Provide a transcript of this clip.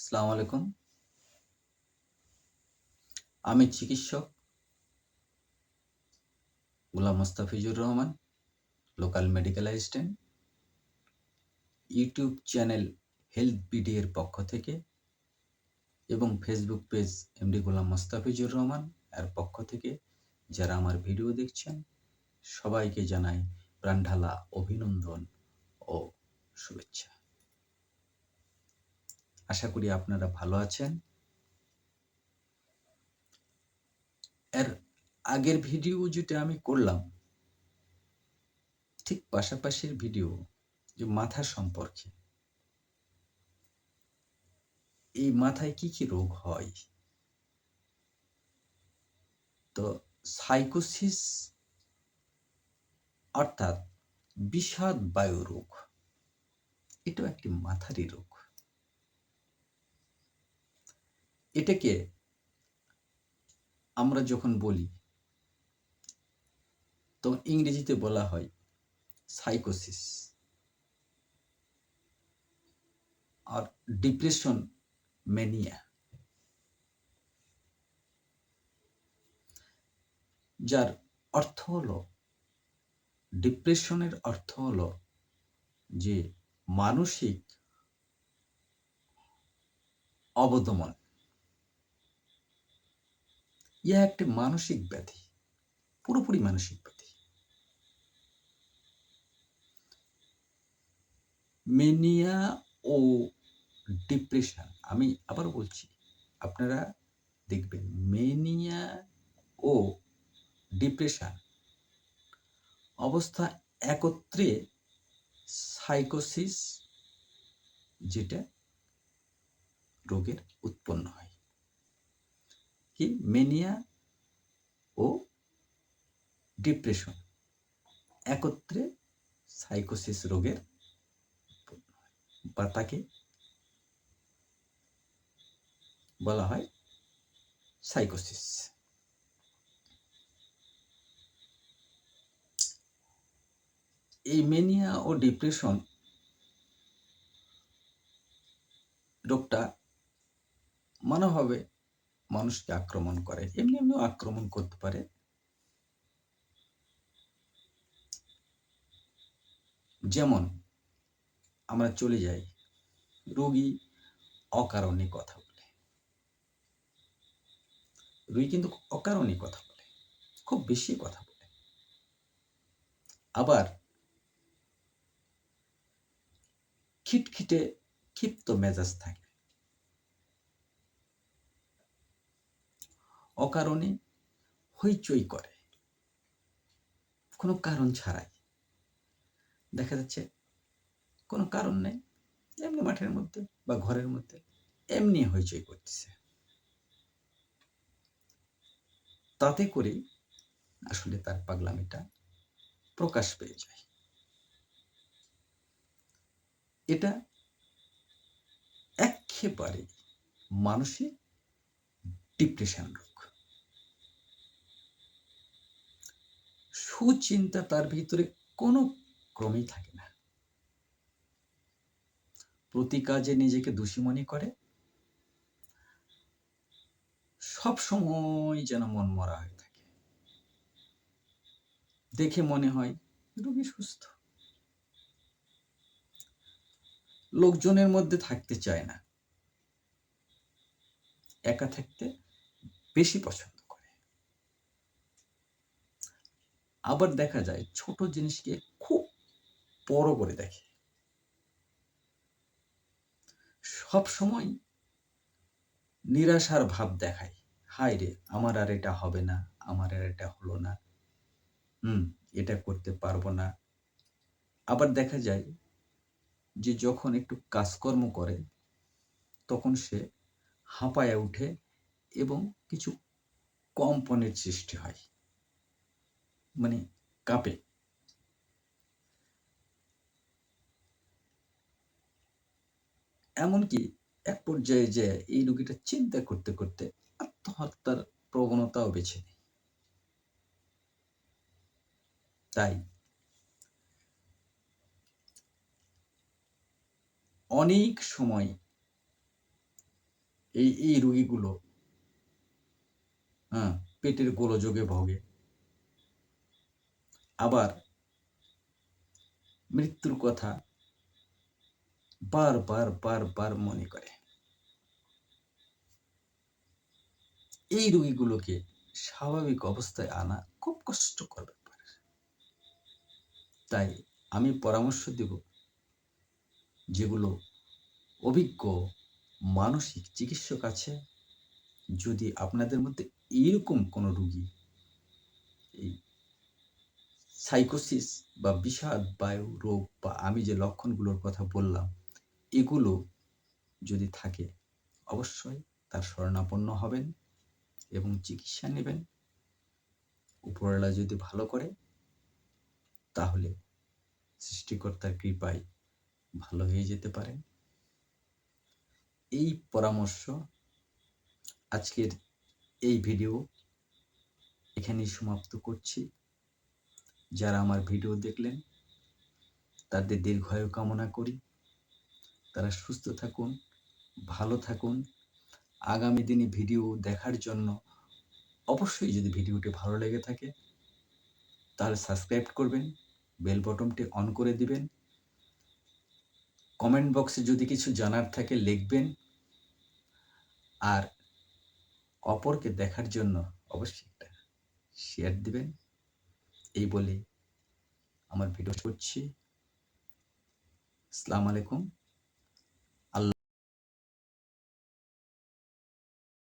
আসসালামু আলাইকুম। আমি চিকিৎসক Golam Mostafizur Rahman, local medical assistant. YouTube channel health BD এর পক্ষ থেকে এবং Facebook page MD Golam Mostafizur Rahman এর পক্ষ থেকে যারা আমার ভিডিও দেখছেন, সবাইকে জানাই প্রাণঢালা অভিনন্দন ও শুভেচ্ছা। আশা করি আপনারা ভালো আছেন। এর আগের ভিডিও যেটা আমি করলাম, ঠিক পাশাপাশির ভিডিও যে মাথা সম্পর্কে, এই মাথায় কি কি রোগ হয়? তো সাইকোসিস অর্থাৎ বিষাদ বায়ু রোগ, এটাও একটি মাথারই রোগ। এটাকে আমরা যখন বলি, তখন ইংরেজিতে বলা হয় সাইকোসিস আর ডিপ্রেশন ম্যানিয়া যার অর্থ হলো ডিপ্রেশনের অর্থ হলো যে মানসিক অবদমন। ইহা একটি মানসিক ব্যাধি, পুরোপুরি মানসিক ব্যাধি। মেনিয়া ও ডিপ্রেশন, আমি আবার বলছি, আপনারা দেখবেন মেনিয়া ও ডিপ্রেশন অবস্থা একত্রে সাইকোসিস, যেটা রোগের উৎপন্ন হয়। কি? মেনিয়া ও ডিপ্রেশন একত্রে সাইকোসিস রোগের বা তাকে বলা হয় সাইকোসিস এই মেনিয়া ও ডিপ্রেশন রোগটা মানবভাবে মানুষকে আক্রমণ করে, এমনি এমনিও আক্রমণ করতে পারে। যেমন আমরা চলে যাই রোগী অকারণে কথা বলে। রোগী কিন্তু অকারণে কথা বলে, খুব বেশি কথা বলে। আবার খিটখিটে ক্ষিপ্ত মেজাজ থাকে। অকারণে হইচই করে। কোনো কারণ ছাড়াই। দেখা যাচ্ছে কোনো কারণ নেই। এমনি মাঠের মধ্যে বা ঘরের মধ্যে এমনি হইচই করতেছে। তাতে করে আসলে তার পাগলামিটা প্রকাশ পেয়ে যায়। এটা একেবারে মানসিক ডিপ্রেশন রোগ। সুচিন্তা তার ভিতরে কোনো ক্রমেই থাকে না। প্রতি কাজে নিজেকে দোষী মনে করে। সব সময় যেন মন মরা হয়ে থাকে। দেখে মনে হয় রোগী সুস্থ। লোকজনের মধ্যে থাকতে চায় না। একা থাকতে বেশি পছন্দ করে আবার দেখা যায় ছোট জিনিসকে খুব বড় করে দেখে। সব সময় নিরাশার ভাব দেখায়। হায় রে, আমার আর এটা হবে না, আমার আর এটা হলো না। হুম, এটা করতে পারব না। আবার দেখা যায় যে যখন একটু কাজকর্ম করে, তখন সে হাঁপায়া উঠে এবং কিছু কম্পনের সৃষ্টি হয়। মানে কাঁপে। এমনকি এক পর্যায়ে যে এই রোগীটা চিন্তা করতে করতে আত্মহত্যার প্রবণতাও বেছে নেয়। তাই অনেক সময় এই এই রোগীগুলো হ্যাঁ পেটের গোলযোগে ভোগে। আবার মৃত্যুর কথা বারবার বারবার মনে করে। এই রোগীগুলোকে স্বাভাবিক অবস্থায় আনা খুব কষ্টকর ব্যাপার। তাই আমি পরামর্শ দেব যেগুলো অভিজ্ঞ মানসিক চিকিৎসক আছে, যদি আপনাদের মধ্যে এইরকম কোনো রুগী এই সাইকোসিস বা বিষাদ, বায়ু, রোগ বা আমি যে লক্ষণগুলোর কথা বললাম, এগুলো যদি থাকে, অবশ্যই তার শরণাপন্ন হবেন এবং চিকিৎসা নেবেন। উপরওয়ালা যদি ভালো করে, তাহলে সৃষ্টিকর্তার কৃপায় ভালো হয়ে যেতে পারেন। এই পরামর্শ আজকের এই ভিডিও এখানেই সমাপ্ত করছি। যারা আমার ভিডিও দেখলেন, তাদের দীর্ঘায়ু কামনা করি। তারা সুস্থ থাকুন, ভালো থাকুন। আগামী দিনে ভিডিও দেখার জন্য অবশ্যই যদি ভিডিওটি ভালো লেগে থাকে, তাহলে সাবস্ক্রাইব করবেন, বেল বটনটি অন করে দিবেন। কমেন্ট বক্সে যদি কিছু জানার থাকে লিখবেন। আর অপরকে দেখার জন্য অবশ্যই একটা শেয়ার দিবেন। এই বলে আমার ভিডিও করছি। আসসালামু আলাইকুম।